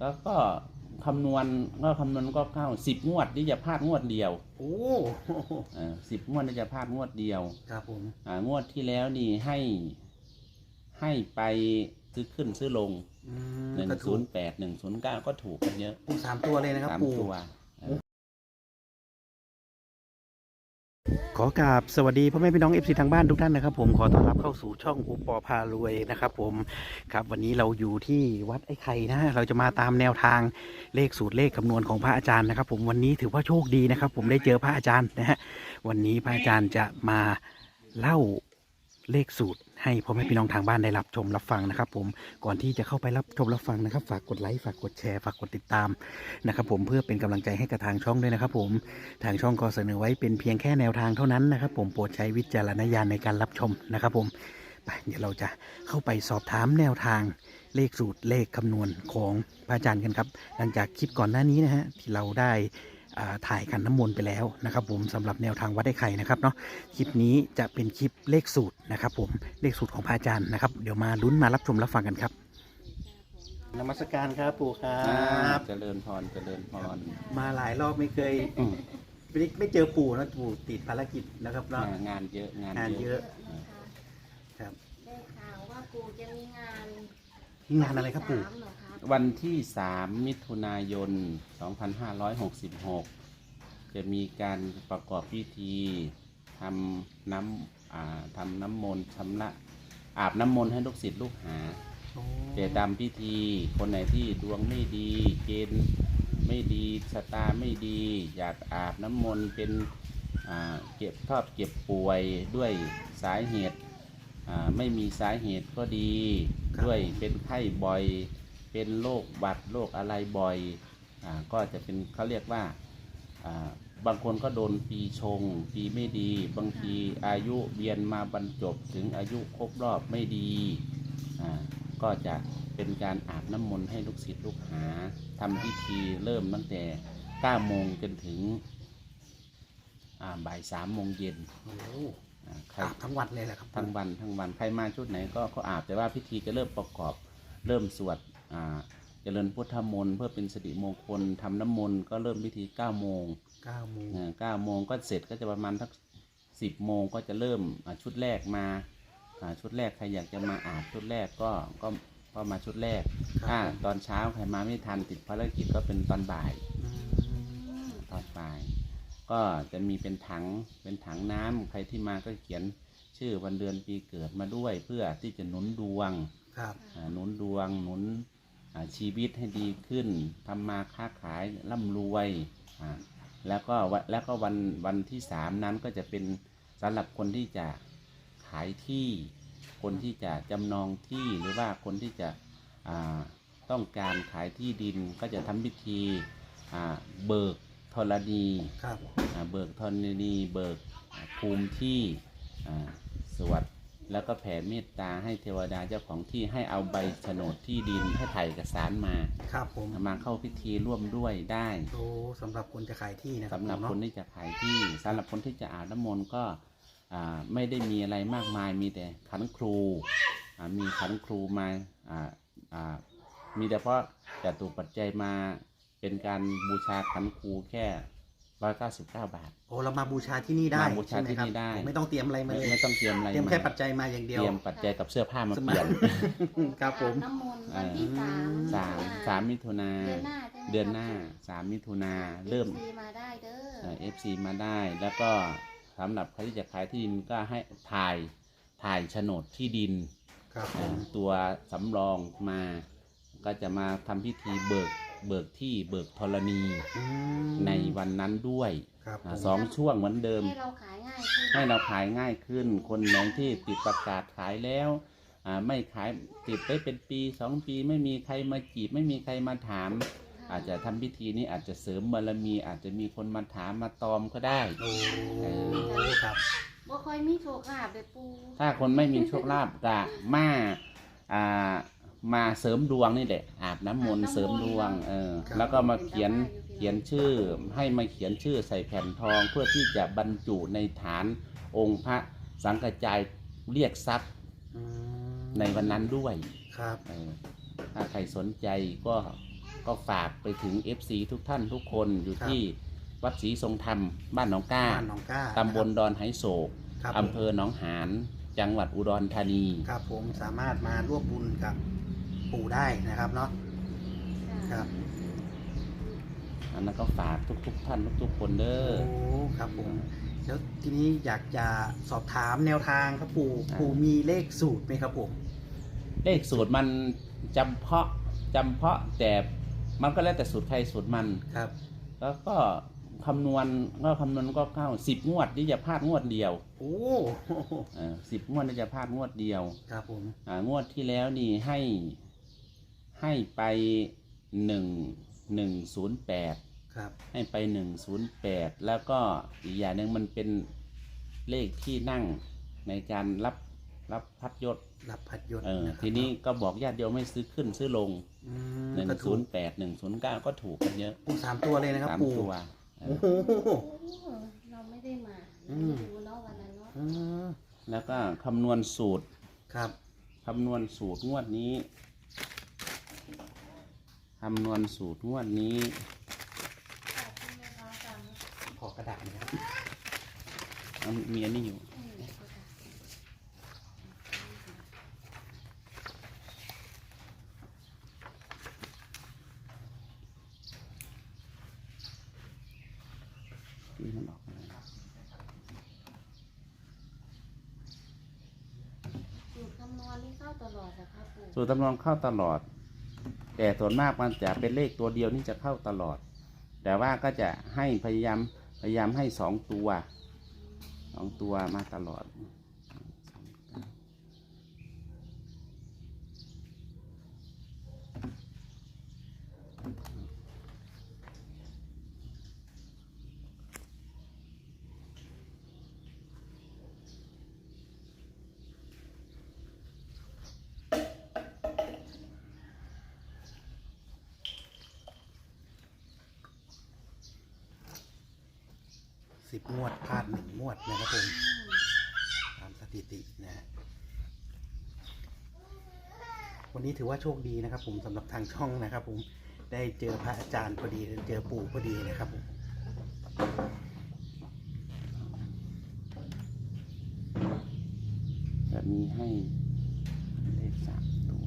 แล้วก็คำนวณก็คำนวณก็เข้าสิบงวดที่จะพลาดงวดเดียวโอ้สิบงวดที่จะพลาดงวดเดียว ครับผมอ่างวดที่แล้วนี่ให้ให้ไปซื้อขึ้นซื้อลงอืหนึ่งก็ศูถูนกย์แปดหนึ่งศูนย์เก้าก็ถูกกันเยอะปูสามตัวเลยนะครับสามปูตัว ขอกราบสวัสดีพ่อแม่พี่น้องเอฟซีทางบ้านทุกท่านนะครับ ผมขอต้อนรับเข้าสู่ช่องอุปอพารวยนะครับ ผมครับวันนี้เราอยู่ที่วัดไอ้ไข่นะ เราจะมาตามแนวทางเลขสูตรเลขคำนวณของพระอาจารย์นะครับ ผมวันนี้ถือว่าโชคดีนะครับ ผมได้เจอพระอาจารย์นะฮะวันนี้พระอาจารย์จะมาเล่า เลขสูตรให้พ่อแม่พี่น้องทางบ้านได้รับชมรับฟังนะครับ ผมก่อนที่จะเข้าไปรับชมรับฟังนะครับ ฝากกดไลค์ฝากกดแชร์ฝากกดติดตามนะครับผมเพื่อเป็นกำลังใจให้กับทางช่องด้วยนะครับ ผมทางช่องก็เสนอไว้เป็นเพียงแค่แนวทางเท่านั้นนะครับ ผมโปรดใช้วิจารณญาณในการรับชมนะครับ ผมไปเดี๋ยวเราจะเข้าไปสอบถามแนวทางเลขสูตรเลขคำนวณของพระอาจารย์กันครับ หลังจากคลิปก่อนหน้านี้นะฮะที่เราได้ ถ่ายขันน้ำมนต์ไปแล้วนะครับผมสำหรับแนวทางวัดไอ้ไข่นะครับเนาะคลิปนี้จะเป็นคลิปเลขสูตรนะครับผมเลขสูตรของพระอาจารย์นะครับ เดี๋ยวมาลุ้นมารับชมรับฟังกันครับนมัสการครับปู่ครัครับเจริญพรเจริญพรมาหลายรอบไม่เคยอืมไม่ได้ไม่เจอปู่นะปู่ติดภารกิจนะครับเนาะงานเยอะงานงานเยอะครับได้ข่าวว่าปู่จะมีงาน งานอะไรครับปู่ วันที่สามเหรอครับวันที่ 3 มิถุนายน 2566 จะมีการประกอบพิธีทำน้ำอ่าทำน้ำมนต์ชำระอาบน้ำมนต์ให้ลูกศิษย์ลูกหาเจดำพิธีคนไหนที่ดวงไม่ดี เกณฑ์ไม่ดีชะตาไม่ดี อยากอาบน้ำมนต์เป็นอ่าเก็บทอดเก็บป่วยด้วยสาเหตุอ่าไม่มีสาเหตุก็ดีครับด้วยเป็นไข้บ่อย เป็นโรคหวัดโรคอะไรบ่อยอาก็จะเป็นเขาเรียกว่าอ่าบางคนก็โดนปีชง ปีไม่ดี บางทีอายุเวียนมาบรรจบถึงอายุครบรอบไม่ดีอ่าก็จะเป็นการอาบน้ำมนต์ให้ลูกศิษย์ลูกหาทำพิธีเริ่มตั้งแต่9โมงจนถึงอ่าบ่าย3โมงเย็นโอ้โหอ่าใครอาบทั้งวันเลยแหละครับ ทั้งวันทั้งวันใครมาชุดไหนก็ก็อาบแต่ว่าพิธีจะเริ่มประกอบเริ่มสวดอ่า เจริญพุทธมนต์เพื่อเป็นสิริมงคลทำน้ำมนต์ก็เริ่มพิธี9โมงเก้าโมงเก้าโมงก็เสร็จก็จะประมาณทักสิบโมงก็จะเริ่มอ่าชุดแรกมาอ่าชุดแรกใครอยากจะมาอาบชุดแรกก็ก็ก็มาชุดแรกครับถ้าตอนเช้าใครมาไม่ทันติดภารกิจก็เป็นตอนบ่ายอืมตอนบ่าย ก็จะมีเป็นถังเป็นถังน้ำใครที่มาก็เขียนชื่อวันเดือนปีเกิดมาด้วยเพื่อที่จะหนุนดวงครับอ่าหนุนดวงหนุนอ่า ชีวิตให้ดีขึ้นทำมาค้าขายร่ำรวยอ่าแล้วก็วันแล้วก็วันวันที่สามนั้นก็จะเป็นสำหรับคนที่จะขายที่ คนที่จะจำนองที่หรือว่าคนที่จะอ่าต้องการขายที่ดินก็จะทำพิธีอ่าเบิกธรณีครับอ่าเบิกธรณีเบิกอ่าภูมิที่อ่าสวด แล้วก็แผ่เมตตาให้เทวดาเจ้าของที่ให้เอาใบโฉนดที่ดินให้ถ่ายเอกสารมาครับผมมาเข้าพิธีร่วมด้วยได้โอ้สำหรับคนจะขายที่นะครัสำหรับเนาะคนที่จะขายที่สำหรับคนที่จะอาบน้ำมนต์ก็อ่าไม่ได้มีอะไรมากมายมีแต่ขันครูอ่ามีขันครูมาอ่าอ่ามีแต่เพราะจะถูกปัจจัยมาเป็นการบูชาขันครูแค่ ร้อยเก้าสิบเก้าบาท โอ้เรามาบูชาที่นี่ได้มาบูชาใไหมที่ครับนี่ได้ ไม่ต้องเตรียมอะไรมาไม่เลยไม่ต้องเตรียมอะไรเตรียมแค่าปัจจัยมาอย่างเดียว เตรียมปัจจัยกับเสื้อผ้ามาเปลี่ยน ครับผมอาน้ำมนต์วันที่สามสามสามมิถุนาเดือนหน้าใช่ไหมครับเดือนหน้าสามมิถุนาปู่เริ่ม FC มาได้เด้อ เอฟซีมาได้แล้วก็สำหรับใครที่จะขายที่ดินก็ให้ถ่ายถ่ายโฉนดที่ดินครับผเอ่มอตัวสำรองมา ก็จะมาทำพิธีเบิก เบิกที่เบิกธรณีอืมในวันนั้นด้วยครับผอ่าม สองช่วงเหมือนเดิม ให้เราขายง่ายขึ้นให้เราขายง่ายขึ้น คนไหนที่ติดประกาศขายแล้วอ่าไม่ขายติดไปเป็นปีสองปีไม่มีใครมาจีบ ไม่มีใครมาถาม อาจจะทำพิธีนี้อาจจะเสริมบารมี อาจจะมีคนมาถามมาตอมก็ได้ โอ้ครับ บ่ค่อยมีโชคลาภเลยปูถ้าคนไม่มีโชคลาภกะมาอ่า มาเสริมดวงนี่แหละ อาบน้ำมนต์เสริมดวงเออแล้วก็มาเขียนเขียนชื่อ ให้มาเขียนชื่อใส่แผ่นทองเพื่อที่จะบรรจุในฐานองค์พระสังกจายเรียกทรัพย์อืมในวันนั้นด้วยครับเออถ้าใครสนใจก็ก็ฝากไปถึง FC ทุกท่านทุกคนอยู่ที่วัดศรีทรงธรรมบ้านหนองก้าบ้านหนองก้าตำบลดอนไหโศก ครับอำเภอหนองหาน จังหวัดอุดรธานี ครับผมสามารถมาร่วมบุญกับ ปู่ได้นะครับเนาะครับ อันนั้นก็ฝากทุก ๆ ท่านทุกๆคนเด้โอ้อครับผมแล้วทีนี้อยากจะสอบถามแนวทางครับปู่อ่าปู่มีเลขสูตรไหมครับผมเลขสูตรมันจำเพาะจำเพาะแต่มันก็แล้วแต่สูตรใครสูตรมันครับ แล้วก็คำนวณก็คำนวณก็เข้าสิบงวดที่จะพลาดงวดเดียวโอ้สิบงวดที่จะพลาดงวดเดียว ครับผมอ่างวดที่แล้วนี่ให้ ให้ไปหนึ่งหนึ่งศูนย์แปดครับ ให้ไปหนึ่งศูนย์แปดแล้วก็อีกอย่างหนึ่งมันเป็นเลขที่นั่งในการรับรับพัดยศรับพัดยศเออนะครับทีนี้ก็บอกญาติโยมให้ซื้อขึ้นซื้อลงอืมหนึ่งก็ศูถูนกย์แปดหนึ่งศูนย์เก้าก็ถูกกันเยอะปู่สามตัวเลยนะครับ สามปู่ตัวเอโอ้อโหโอ้เราไม่ได้มาอืมดูเนาะวันนั้นเนาะอืมแล้วก็คำนวณสูตร ครับ คำนวณสูตรงวดนี้ คำนวณสูตรงวดนี้ขอกระดาษนะครับเอามีอันนี้อยู่ ที่มันออกมาสูตรคำนวณนี่เข้าตลอดนะครับปู่สูตรตำนองเข้าตลอด แต่ส่วนมากมันจะเป็นเลขตัวเดียวนี่จะเข้าตลอด แต่ว่าก็จะให้พยายามพยายามให้สองตัวสองตัวมาตลอด สิบงวดพลาดหนึ่งงวดนะครับผมตามสถิตินะฮะวันนี้ถือว่าโชคดีนะครับ ผมสำหรับทางช่องนะครับ ผมได้เจอพระอาจารย์พอดีเจอปู่พอดีนะครับผมจะมีให้เลขสามตัว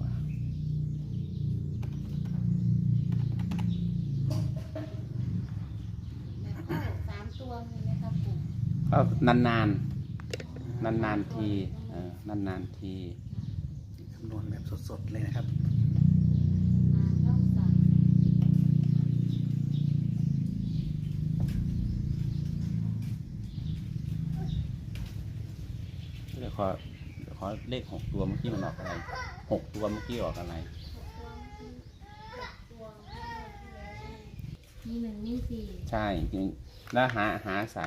แล้วก็สามตัวมี ไหมครับปู่ก็นานๆนานๆทีเออนานๆที คำนวณแบบสดๆเลยนะครับอ่าช่องสามเดี๋ยวขอเดี๋ยวขอเลขหกตัวเมื่อกี้มันออกอะไรหกตัวเมื่อกี้ออกอะไร มีหนึ่งมีสี่ใช่จริงแล้วหาหาใส่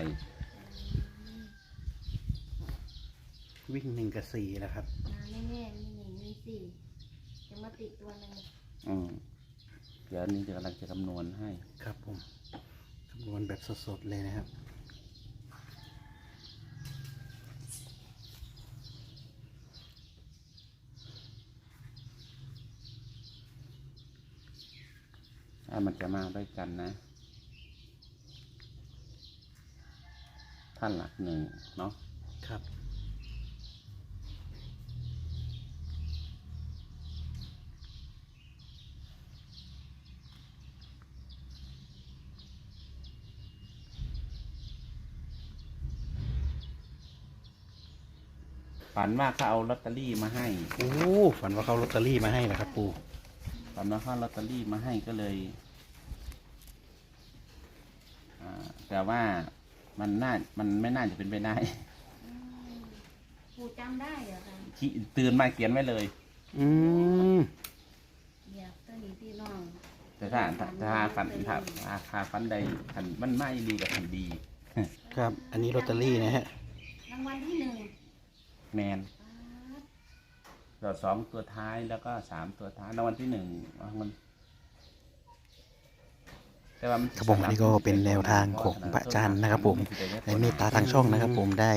วิ่งหนึ่งกับสี่นะครับมาแน่ๆมีหนึ่งมีสี่จะมาติดตัวหนึ่งอืมเดี๋ยวนี้จะกำลังจะคำนวณให้ ครับผมคำนวณแบบสดๆเลยนะครับ ถ้ามันจะมาด้วยกันนะ ท่านหลักหนึ่งเนาะครับ ฝันว่าเขาเอาลอตเตอรี่มาให้ โอ้ฝันว่าเขาลอตเตอรี่มาให้นะครับ ปู่ฝันว่าเขาเอาลอตเตอรี่มาให้ก็เลยอ่าแต่ว่ามันน่ามันไม่น่าจะเป็นไปได้ อืมปู่จำได้เหรอคะที่ตื่นมาเขียนไว้เลย อืมเดี๋ยวตัวนี้พี่น้อง แต่ถ้าถ้าถ้าฝันถ้าถ้าถ้าฝันใดฝันมันไม่ดีกับฝันดี ครับ อันนี้ลอตเตอรี่นะฮะ รางวัลที่หนึ่ง แมนป๊าดเราสองตัวท้ายแล้วก็สามตัวท้ายรางวัลที่หนึ่งรางวัลแต่ว่ามันครับผมอันนี้ก็เป็นแนวทางของพระอาจารย์นะครับผมในเมตตาทางช่องนะครับผมได้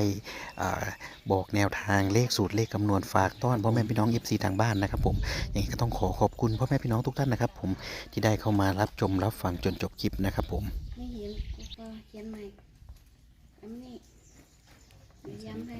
อ่าบอกแนวทางเลขสูตรเลขคำนวณฝากต้อนพ่อแม่พี่น้อง FC ทางบ้านนะครับผมอย่างนี้ก็ต้องขอขอบคุณพ่อแม่พี่น้องทุกท่านนะครับผมที่ได้เข้ามารับชมรับฟังจนจบคลิปนะครับผม ไม่เห็นกูก็เขียนใหม่อันนี้เดี๋ยวย้ำให้